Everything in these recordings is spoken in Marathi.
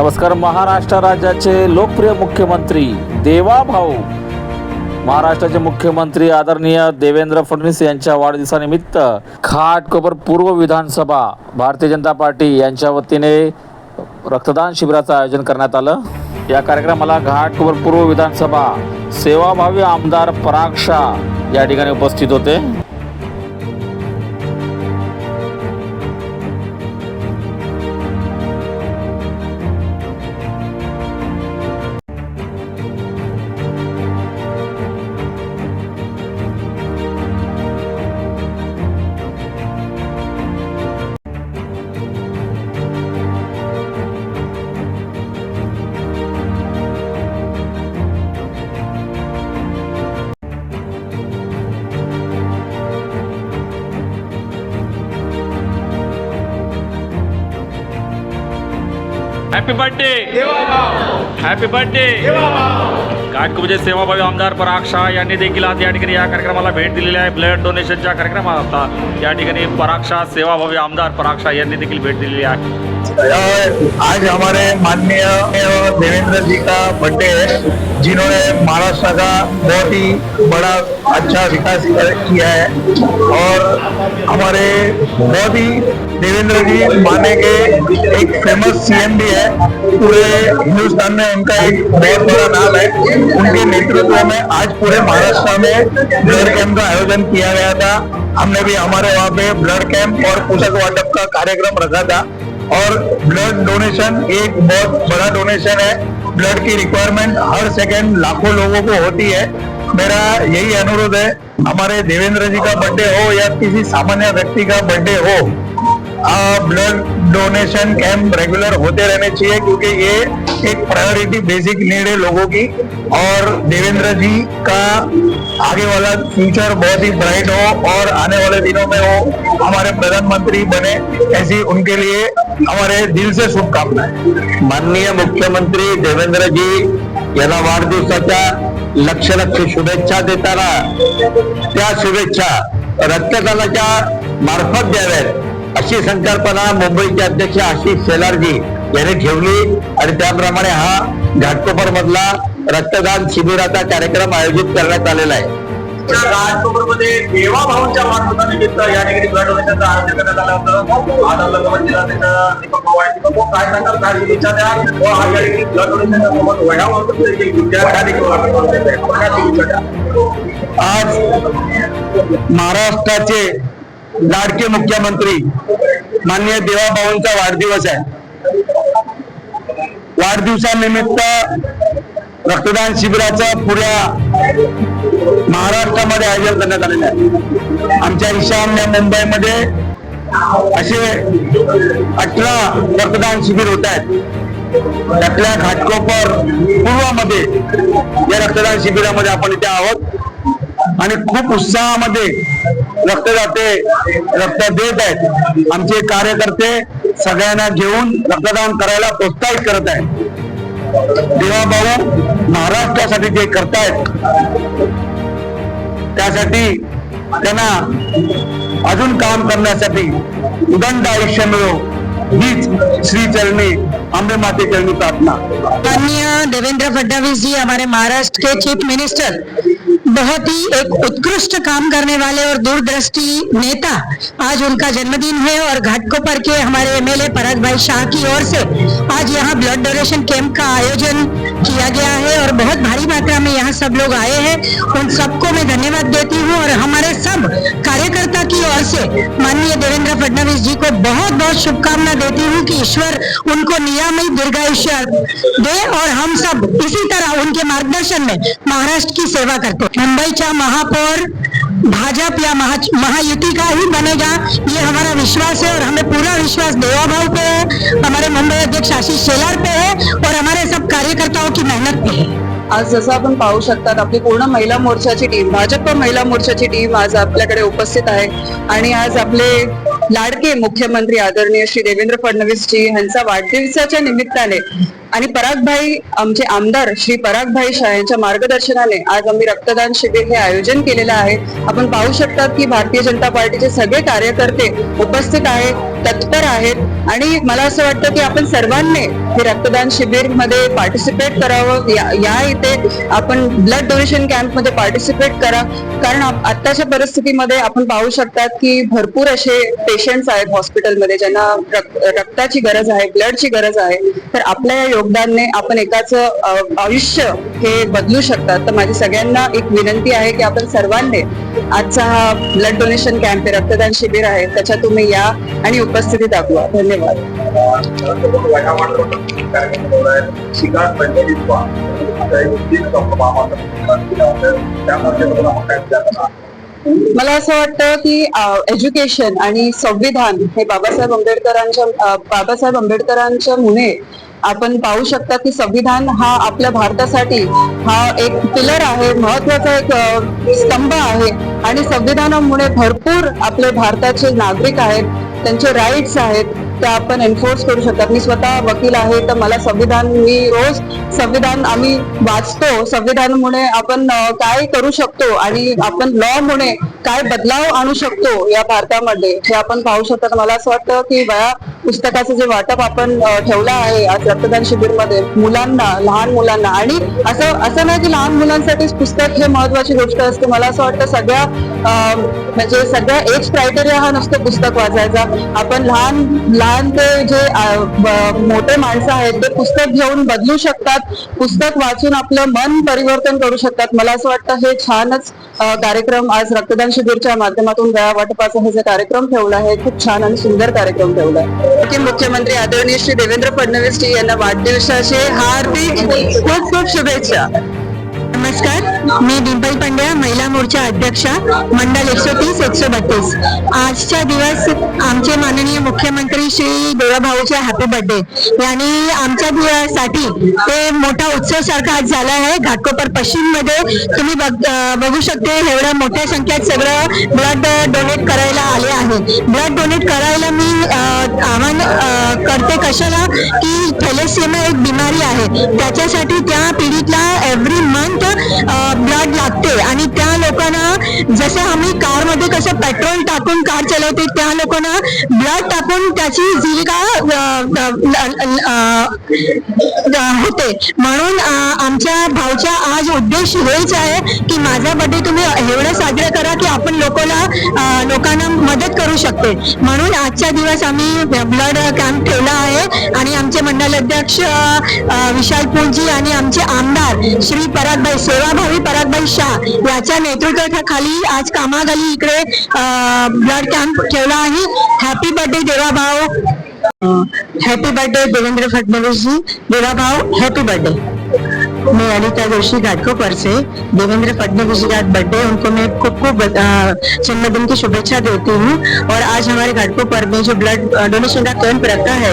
नमस्कार महाराष्ट्र राज्याचे लोकप्रिय मुख्यमंत्री देवा भाऊ. महाराष्ट्राचे मुख्यमंत्री आदरणीय देवेंद्र फडणवीस यांच्या वाढदिवसानिमित्त खाटकोपर पूर्व विधानसभा भारतीय जनता पार्टी यांच्या वतीने रक्तदान शिबिराचं आयोजन करण्यात आलं. या कार्यक्रमाला घाटकोपर पूर्व विधानसभा सेवाभावी आमदार पराग शाह या ठिकाणी उपस्थित होते. हॅपी बर्थडे हॅपी बर्थडे घाटकोपचे सेवाभावी आमदार पराग शाह यांनी देखील आज या ठिकाणी या कार्यक्रमाला भेट दिलेली आहे. ब्लड डोनेशनच्या कार्यक्रमात आता या ठिकाणी पराग शाह सेवाभावी आमदार पराग शाह यांनी देखील भेट दिलेली आहे. आज हमारे माननीय देवेंद्र जी का बर्थडे है, जिन्होंने महाराष्ट्र का बहुत ही बड़ा अच्छा विकास किया है। और हमारे बहुत ही देवेंद्र जी माने के एक फ़ेमस सीएम भी है। पूरे हिंदुस्तान में उनका एक बहुत बड़ा नाम है। उनके नेतृत्व में आज पूरे महाराष्ट्र में ब्लड कैंप का आयोजन किया गया था। हमने भी हमारे वहाँ पे ब्लड कैंप और पोषक वाटप का कार्यक्रम रखा था। और ब्लड डोनेशन एक बहुत बड़ा डोनेशन है। ब्लड की रिक्वायरमेंट हर सेकेंड लाखों लोगों को होती है। मेरा यही अनुरोध है, हमारे देवेंद्र जी का बर्थडे हो या किसी सामान्य व्यक्ति का बर्थडे हो ब्लड डोनेशन कैंप रेगुलर होते रहने चाहिए, क्योंकि ये एक प्रायोरिटी बेसिक नीड है लोगों की। और देवेंद्र जी का आगे वाला फ्यूचर बहुत ही ब्राइट हो, और आने वाले दिनों में वो हमारे प्रधानमंत्री बने, ऐसी उनके लिए हमारे दिल से शुभकामनाएँ। माननीय मुख्यमंत्री देवेंद्र जी यांना वाढदिवसाच्या लक्ष लक्ष शुभेच्छा देताना, त्या शुभेच्छा रक्तदानाच्या मार्फत द्याव्यात. अशी संकल्पना मुंबईचे अध्यक्ष आशिष शेलारजी यांनी ठेवली. आणि त्याप्रमाणे हा घाटकोपर मधला रक्तदान शिबिराचा कार्यक्रम आयोजित करण्यात आलेला आहे. घाटकोपरमध्ये देवा भाऊंच्या वाढदिवसानिमित्त या ठिकाणी ब्लड डोनेशनचं आयोजन करण्यात आलं होतं. आज औरंगाबाद जिल्ह्यात दीपक भाऊ आहे दीपक भाऊ काय सांगाल द्या व या ठिकाणी ब्लड डोनेशनच्या सोबत आज महाराष्ट्राचे लाडके मुख्यमंत्री माननीय देवाभाऊंचा वाढदिवस आहे. वाढदिवसानिमित्त रक्तदान शिबिराचं पुऱ्या महाराष्ट्रामध्ये आयोजन करण्यात आलेलं आहे. आमच्या ईशान्य मुंबईमध्ये असे अठरा रक्तदान शिबिर होत आहेत. त्यातल्या घाटकोपर पूर्वामध्ये या रक्तदान शिबिरामध्ये आपण इथे आहोत. आणि खूप उत्साहामध्ये रक्तदाते रक्त देत आहेत. आमचे कार्यकर्ते सगळ्यांना घेऊन रक्तदान करायला प्रोत्साहित करत आहेत. देवाभाऊ महाराष्ट्रासाठी जे करतायत त्यासाठी त्यांना अजून काम करण्यासाठी उदंड आयुष्य मिळो हीच श्री चरणी आंबे माते चरणी प्रार्थना. माननीय देवेंद्र फडणवीस जी हमारे महाराष्ट्र के चीफ मिनिस्टर बहुत ही एक उत्कृष्ट काम करने वाले और दूरदृष्टि नेता आज उनका जन्मदिन है और घाटकोपर के हमारे एमएलए पराग भाई शाह की ओर से आज यहाँ ब्लड डोनेशन कैंप का आयोजन किया गया है और बहुत भारी मात्रा में यहाँ सब लोग आए हैं उन सबको मैं धन्यवाद देती हूँ और हमारे सब कार्यकर्ता की ओर से माननीय देवेंद्र फडणवीस जी को बहुत बहुत शुभकामना देती हूँ कि ईश्वर उनको नियामय दीर्घायुष्य दे और हम सब इसी तरह उनके मार्गदर्शन में महाराष्ट्र की सेवा करते हैं। मुंबईच्या महापौर भाजप या महा महायुति का ही बनेगा ये हमारा विश्वास है और हमें पूरा विश्वास देवाभाव पे है हमारे मुंबई अध्यक्ष आशीष शेलार पे है और हमारे सब कार्यकर्ताओं की मेहनत पे है। आज जसं आपण पाहू शकतात आपली पूर्ण महिला मोर्चाची टीम भाजप महिला मोर्चाची टीम आज आपल्याकडे उपस्थित आहे. आणि आज आपले लाडके मुख्यमंत्री आदरणीय श्री देवेंद्र फडणवीस जी यांचा वाढदिवसाच्या निमित्ताने आणि परागभाई आमचे आमदार श्री परागभाई शाह यांच्या मार्गदर्शनाने आज आम्ही रक्तदान शिबिर हे आयोजन केलेलं आहे. आपण पाहू शकतात की भारतीय जनता पार्टीचे सगळे कार्यकर्ते उपस्थित आहेत तत्पर आहेत आणि मला असं वाटतं की आपण सर्वांनी हे रक्तदान शिबिरमध्ये पार्टिसिपेट करावं. या या इथे आपण ब्लड डोनेशन कॅम्पमध्ये पार्टिसिपेट करा. कारण आत्ताच्या परिस्थितीमध्ये आपण पाहू शकतात की भरपूर असे पेशंट्स आहेत हॉस्पिटलमध्ये ज्यांना रक्ताची गरज आहे ब्लडची गरज आहे. तर आपल्या या योगदानने आपण एकाच आयुष्य हे बदलू शकतात. तर माझी सगळ्यांना एक विनंती आहे की आपण सर्वांनी आजचा हा ब्लड डोनेशन कॅम्प आहे रक्तदान शिबिर आहे त्याच्यात तुम्ही या आणि उपस्थिती दाखवा धन्यवाद. मला असं वाटतं की एज्युकेशन आणि संविधान हे बाबासाहेब आंबेडकरांच्या बाबासाहेब आंबेडकरांच्या मुळे आपण पाहू शकता की संविधान हा आपल्या भारतासाठी हा एक पिलर आहे महत्त्वाचा एक स्तंभ आहे. आणि संविधानामुळे भरपूर आपले भारताचे नागरिक आहेत त्यांचे राईट्स आहेत. त्या आपण एन्फोर्स करू शकतात. मी स्वतः वकील आहे तर मला संविधान मी रोज संविधान आम्ही वाचतो. संविधानामुळे आपण काय करू शकतो आणि आपण लॉमुळे काय बदलाव आणू शकतो या भारतामध्ये हे आपण पाहू शकतो मला असं वाटतं की वया पुस्तकाचं जे वाटप आपण ठेवलं आहे आज रक्तदान शिबिरमध्ये मुलांना लहान मुलांना आणि असं असं नाही की लहान मुलांसाठीच पुस्तक हे महत्वाची गोष्ट असते. मला असं वाटतं सगळ्या म्हणजे सगळ्या एज क्रायटेरिया हा नसतो पुस्तक वाचायचा. आपण लहान लहान ते जे मोठे माणसं आहेत ते पुस्तक घेऊन बदलू शकतात. पुस्तक वाचून आपलं मन परिवर्तन करू शकतात. मला असं वाटतं हे छानच कार्यक्रम आज रक्तदान शिबिरच्या माध्यमातून वेळा वाटपाचा हे जे कार्यक्रम ठेवला आहे खूप छान आणि सुंदर कार्यक्रम ठेवला आहे. मुख्यमंत्री आदरणीय श्री देवेंद्र फडणवीस जी यांना वाढदिवसाचे हार्दिक खूप खूप शुभेच्छा. नमस्कार. मी डिंपल पंड्या महिला मोर्चा अध्यक्षा मंडल एकशे तीस एकशे बत्तीस. आजच्या दिवस आमचे माननीय मुख्यमंत्री श्री देवाभाऊचे हॅपी बर्थडे यांनी आमच्या दिवसासाठी ते मोठा उत्सव सारखा आज झाला आहे. घाटकोपर पश्चिममध्ये तुम्ही बघ- बघू शकते एवढ्या मोठ्या संख्येत सगळं ब्लड डोनेट करायला आले आहे. ब्लड डोनेट करायला मी आव्हान करते कशाला? की थॅलेसियमा एक बिमारी आहे. त्याच्यासाठी त्या पीडितला एव्हरी मंथ ब्लड लागते आणि त्या लोकांना जसं आम्ही कारमध्ये कसं पेट्रोल टाकून कार चालवते त्या लोकांना ब्लड टाकून त्याची जीविका होते. म्हणून आमच्या भाऊचा आज उद्देश हेच आहे की माझा बर्थडे तुम्ही एवढं साजरा करा की आपण लोकांना लोकांना मदत करू शकते म्हणून आजच्या दिवस आम्ही ब्लड कॅम्प ठेवला आहे. आणि आमचे मंडल अध्यक्ष विशाल पूलजी आणि आमचे आमदार श्री परागभाई सेवाभावी परागभाई शाह याच्या नेतृत्वाखाली आज कामाखाली इकडे ब्लड कॅम्प ठेवला आहे. Happy birthday Devabhau. Happy birthday Devendra Fadnavis ji Deva Bhau happy birthday मैं अनिता जोशी घाटकोपर से देवेंद्र फडणवीस जी का बर्थडे उनको मैं खूब खूब जन्मदिन की शुभेच्छा देती हूँ। और आज हमारे घाटकोपर में जो ब्लड डोनेशन का कैंप रखा है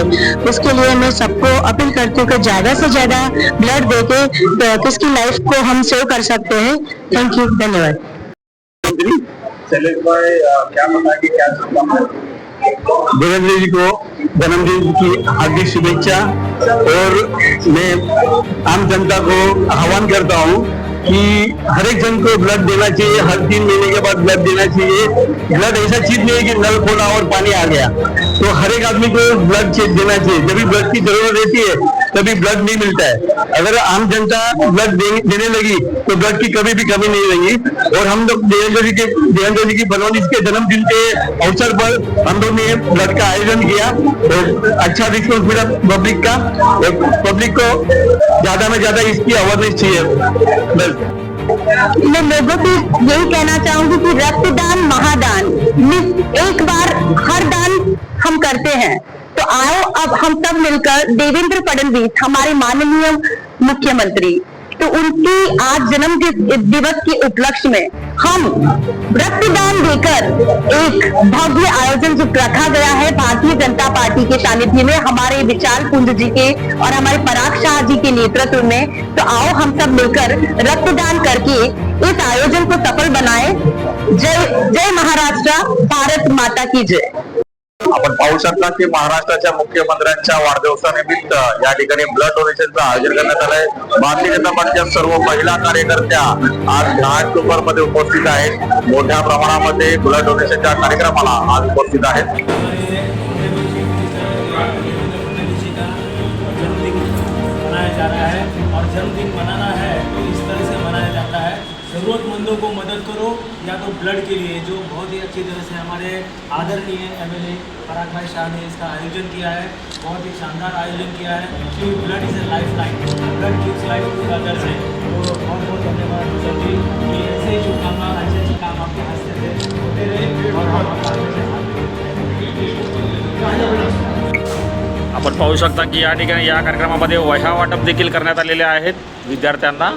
उसके लिए मैं सबको अपील करती हूँ कि ज़्यादा से ज़्यादा ब्लड देके अ, किसकी लाइफ को हम सेव कर सकते हैं। थैंक यू धन्यवाद। देवेंद्र जी को जन्मदिन की हार्दिक शुभेच्छा। और मैं आम जनता को आह्वान करता हूँ कि हर एक जन को ब्लड देना चाहिए, हर तीन महीने के बाद ब्लड देना चाहिए। ब्लड ऐसा चीज़ नहीं है कि नल, खोला और पानी आ गया। तो हर एक आदमी को ब्लड देना चाहिए। जब भी ब्लड की ज़रूरत रहती है तभी ब्लड नहीं मिलता है। अगर आम जनता ब्लड देने लगी तो ब्लड की कभी भी कमी नहीं रहेगी। और हम लोग देवेंद्र जी के, देवेंद्र जी की फडणवीस के जन्मदिन के अवसर पर हम लोग ने ब्लड का आयोजन किया। और अच्छा रिस्पॉन्स मिला पब्लिक का। और पब्लिक को ज़्यादा में ज़्यादा इसकी अवेयरनेस चाहिए। बस। मैं लोगों को यही कहना चाहूँगी कि रक्तदान महादान। एक बार हर दान हम करते हैं। आओ, अब हम सब मिलकर देवेंद्र फडणवीस, हमारे माननीय मुख्यमंत्री तो उनकी आज जन्म दिवस के उपलक्ष्य में हम रक्तदान देकर एक भव्य आयोजन जो रखा गया है भारतीय जनता पार्टी के सानिध्य में, हमारे विचार कुंज जी के और हमारे पराग शाह जी के नेतृत्व में तो आओ हम सब मिलकर रक्तदान करके इस आयोजन को सफल बनाएँ। जय जय महाराष्ट्र, भारत माता की जय। आपण पाहू शकता की महाराष्ट्राच्या मुख्यमंत्र्यांच्या वाढदिवसानिमित्त या ठिकाणी ब्लड डोनेशनचं आयोजन करण्यात आलंय. भारतीय जनता पार्टीच्या सर्व महिला कार्यकर्त्या आज घाटमध्ये उपस्थित आहेत. मोठ्या प्रमाणामध्ये ब्लड डोनेशनच्या कार्यक्रमाला आज उपस्थित आहेत. जन्मदिन जन्मदिन मनाना है तो इस तरह से मनाया जाता है। ज़रूरतमंदों को मदद करो। या तो ब्लड के लिए, जो बहुत ही अच्छी तरह से हमारे आदरणीय एम एल ए पराग भाई शाह ने इसका आयोजन किया है, बहुत ही शानदार आयोजन किया है, कि blood is a lifeline blood gives life to others है तो बहुत बहुत धन्यवाद, सर जी, कि ऐसे ही शुभकामना अच्छे अच्छे काम आपके हँसते थे होते रहे, और। आपण पाहू शकता की या ठिकाणी या कार्यक्रमामध्ये वाटप आलेले आहेत विद्यार्थ्यांना